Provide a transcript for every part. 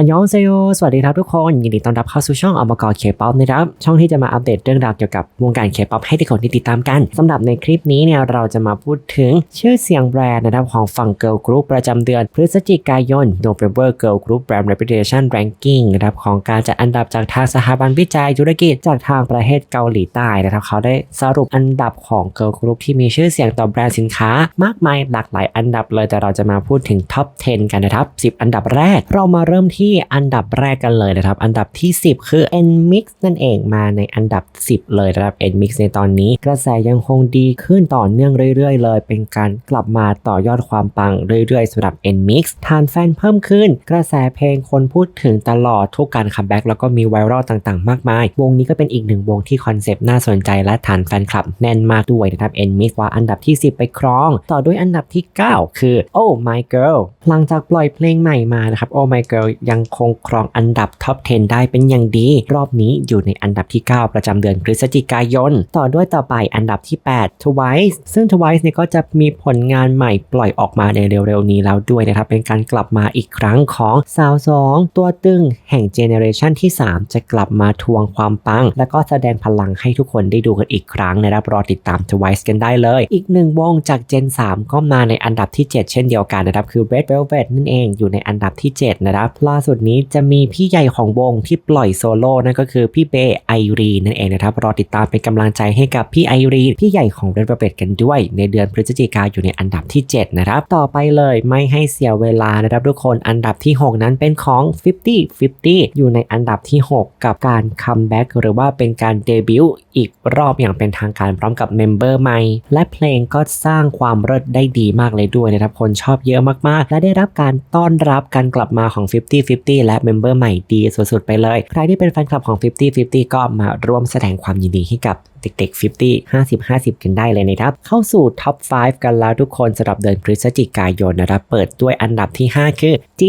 อันยองเซโยสวัสดีครับทุกคน ยินดีต้อนรับเข้าสู่ช่องอมกรเคป๊อปนะครับ ช่องที่จะมาอัปเดตเรื่องราวเกี่ยวกับวงการเคป๊อปให้ทุกคนได้ติดตามกันสำหรับในคลิปนี้เนี่ยเราจะมาพูดถึงชื่อเสียงแบรนด์นะครับของฝั่ง Girl Group ประจำเดือนพฤศจิกายน November Girl Group Brand Reputation Ranking นะครับของการจัดอันดับจากทางสถาบันวิจัยธุรกิจจากทางประเทศเกาหลีใต้นะครับเขาได้สรุปอันดับของ Girl Group ที่มีชื่อเสียงต่อแบรนด์สินค้า มากมายหลากหลายอันดับเลยแต่เราจะมาพูดถึงท็อป 10 กันนะครับ10 อันดับแรกเรามาเริ่มที่อันดับแรกกันเลยนะครับ อันดับที่ 10 คือ NMIX นั่นเองมาในอันดับ 10 เลยนะครับ NMIX ในตอนนี้ กระแสยังคงดีขึ้นต่อเนื่องเรื่อยๆ เลย เป็นการกลับมาต่อยอดความปังเรื่อยๆสำหรับ NMIX ทานแฟนเพิ่มขึ้น กระแสเพลงคนพูดถึงตลอดทุกการคัมแบ็กแล้วก็มีไวรัลต่างๆ มากมาย วงนี้ก็เป็นอีกหนึ่งวงที่คอนเซปต์น่าสนใจและฐานแฟนคลับแน่นมากด้วยนะครับ NMIX ว่าอันดับที่ 10 ไปครอง ต่อด้วยอันดับที่ 9 คือ Oh My Girl หลังจากปล่อยเพลงใหม่มานะครับ Oh My Girl ยังคงครองอันดับท็อป 10 ได้เป็นอย่างดี รอบนี้อยู่ในอันดับที่ 9 ประจำเดือนพฤศจิกายน ต่อด้วยต่อไปอันดับที่ 8 Twice ซึ่ง Twice เนี่ยก็จะมีผลงานใหม่ปล่อยออกมาในเร็วๆ นี้แล้วด้วยนะครับ เป็นการกลับมาอีกครั้งของสาวสองตัวตึงแห่งเจเนอเรชันที่ 3 จะกลับมาทวงความปัง และก็แสดงพลังให้ทุกคนได้ดูกันอีกครั้งนะครับรอติดตาม Twice กันได้เลย อีกหนึ่งวงจาก Gen 3 ก็มาในอันดับที่ 7 เช่นเดียวกันนะครับคือ Red Velvet นั่นเองอยู่ในอันดับที่ 7 นะครับล่าสุดนี้จะมีพี่ใหญ่ของวงที่ปล่อยโซโล่นั่นก็คือพี่เบย์ไอรีนั่นเองนะครับรอติดตามเป็นกำลังใจให้กับพี่ไอรีพี่ใหญ่ของ Red Velvet กันด้วย ในเดือนพฤศจิกายนอยู่ในอันดับที่ 7 นะครับ ต่อไปเลยไม่ให้เสียเวลานะครับทุกคนอันดับที่ 6 นั้นเป็นของ 50 50 อยู่ในอันดับที่ 6 กับการคัมแบ็กหรือว่าเป็นการเดบิวต์อีกรอบอย่างเป็นทางการพร้อมกับเมมเบอร์ใหม่และเพลงก็สร้างความเลิศได้ดีมากเลยด้วยนะครับคนชอบเยอะมากๆ และได้รับการต้อนรับการกลับมาของ 50 50 และเมมเบอร์ใหม่ดีสุดๆไปเลย ใครที่เป็นแฟนคลับของ 50 50 ก็มาร่วมแสดงความยินดีให้กับเด็กๆ 50 50 50 กันได้เลยนะครับ เข้าสู่ท็อป 5 กันแล้วทุกคนสำหรับเดือนพฤศจิกายนนะครับ เปิดด้วยอันดับที่ 5 คือ G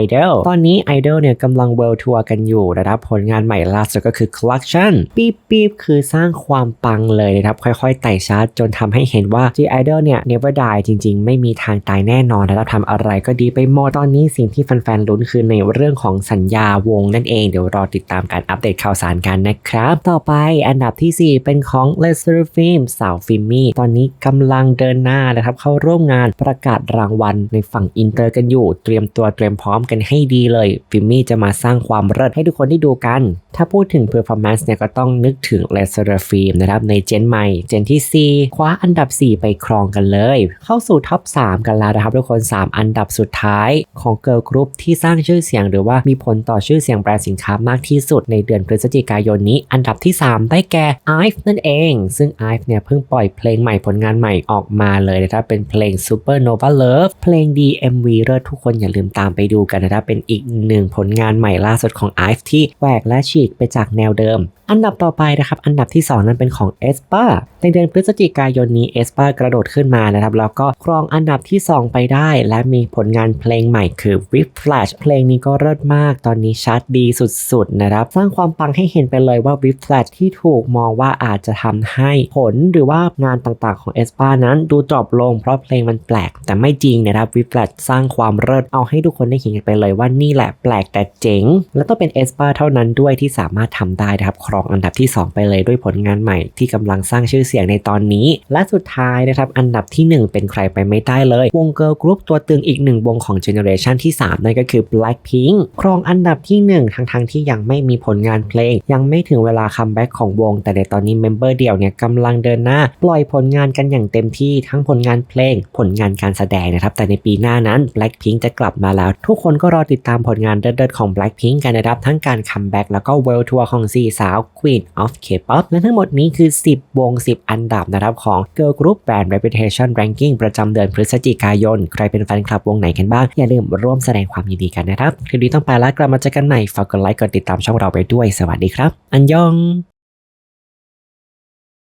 Idol ตอนนี้ Idol เนี่ยกำลังเวิลด์ทัวร์กันอยู่นะครับ ผลงานใหม่ล่าสุดก็คือ Collection ปี๊บปี๊บคือสร้างความปังเลยนะครับ ค่อยๆ ไต่ชาร์ตจนทำให้เห็นว่า G Idol เนี่ย never die จริง ๆ ไม่มีทางตายแน่นอนนะครับทำอะไรก็ดีไปหมดตอนนี้สิ่งที่แฟนๆลุ้นคือในเรื่องของสัญญาวงนั่นเองเดี๋ยวรอติดตามการอัปเดตข่าวสารกันนะครับ ต่อไปอันดับที่ 4 เป็นของ l e s t e r Film สาวฟิล์มี่ตอนนี้กำลังเดินหน้านะครับเข้าร่วมงานประกาศรางวัลในฝั่งอินเตอร์กันอยู่ เตรียมตัวเตรียมพร้อมกันให้ดีเลยฟิล์มี่จะมาสร้างความเลิศให้ทุกคนได้ดูกัน ถ้าพูดถึง performance เนี่ยก็ต้องนึกถึง l e s t e r Film นะครับในเจนใหม่เจนที่ 4 คว้าอันดับ 4 ไปครองกันเลย เข้าสู่ท็อป 3 กันแล้วนะครับทุกคน 3 อันดับสุดท้ายของ Girl Group ที่สร้างชื่อเสียงหรือว่ามีผลต่อชื่อเสียงแบรนด์สินค้ามากที่สุดในเดือนพฤศจิกายนนี้ อันดับที่ 3 ได้แก่ IVE นั่นเอง ซึ่ง IVE เนี่ยเพิ่งปล่อยเพลงใหม่ผลงานใหม่ออกมาเลยนะครับเป็นเพลง Supernova Love เพลงดี MV เลิศทุกคนอย่าลืมตามไปดูกันนะครับเป็นอีกหนึ่งผลงานใหม่ล่าสุดของ IVE ที่แหวกและฉีกไปจากแนวเดิม อันดับต่อไปนะครับ อันดับที่ 2 นั้นเป็นของ e s p a ในเดือนพฤศจิกายนนี้ e s p a กระโดดขึ้นมานะครับแล้วก็ครองอันดับที่ 2 ไปได้ และมีผลงานเพลงใหม่คือ Whip Flash เพลงนี้ก็เลิศมาก ตอนนี้ชาร์ตดีสุดๆนะครับ สร้างความปังให้เห็นไปเลยว่า Whip Flash ที่ถูกมองว่าอาจจะทำให้ผลหรือว่างานต่างๆของ e s p a นั้นดูดรอปลงเพราะเพลงมันแปลก แต่ไม่จริงนะครับ Whip Flash สร้างความเลิศเอาให้ทุกคนได้เห็นกันไปเลยว่านี่แหละแปลกแต่เจ๋ง และต้องเป็น e s p a เท่านั้นด้วยที่สามารถทำได้นะครับครองอันดับที่ 2 ไปเลยด้วยผลงานใหม่ที่กำลังสร้างชื่อเสียงในตอนนี้ และสุดท้ายนะครับอันดับที่ 1 เป็นใครไปไม่ได้เลย วงเกิร์ลกรุ๊ปตัวตึงอีกหนึ่งวงของเจเนอเรชันที่ 3 นั่นก็คือ Blackpink ครองอันดับที่ 1 ทั้งทงๆที่ยังไม่มีผลงานเพลง ยังไม่ถึงเวลาคัมแบ็กของวง แต่ในตอนนี้เมมเบอร์เดี่ยวเนี่ยกำลังเดินหน้า ปล่อยผลงานกันอย่างเต็มที่ทั้งผลงานเพลง ผลงานการแสดงนะครับแต่ในปีหน้านั้น Blackpink จะกลับมาแล้ว ทุกคนก็รอติดตามผลงานเด็ดๆของ Blackpink กันนะครับทั้งการคัมแบ็กแล้วก็เวิลด์ทัวร์ของสี่สาว Queen of K-pop และทั้งหมดนี้คือ 10 วง 10 อันดับนะครับของ Girl Group Band Reputation Ranking ประจำเดือนพฤศจิกายน ใครเป็นแฟนคลับวงไหนกันบ้าง อย่าลืมร่วมแสดงความยินดีกันนะครับคลิปนี้ต้องไปแล้วกลับมาเจอกันใหม่ฝากกดไลค์กดติดตามช่องเราไปด้วยสวัสดีครับ อันยอง